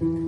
Mm-hmm.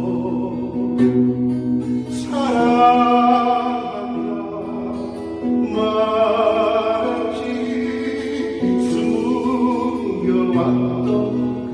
말없이 숨겨왔던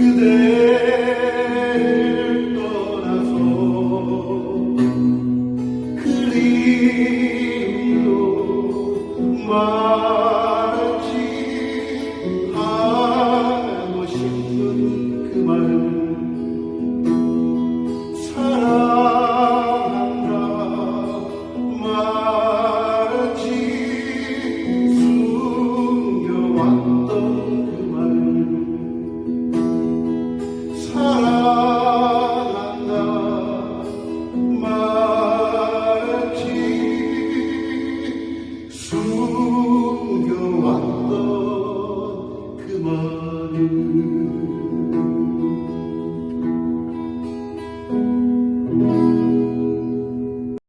Gdy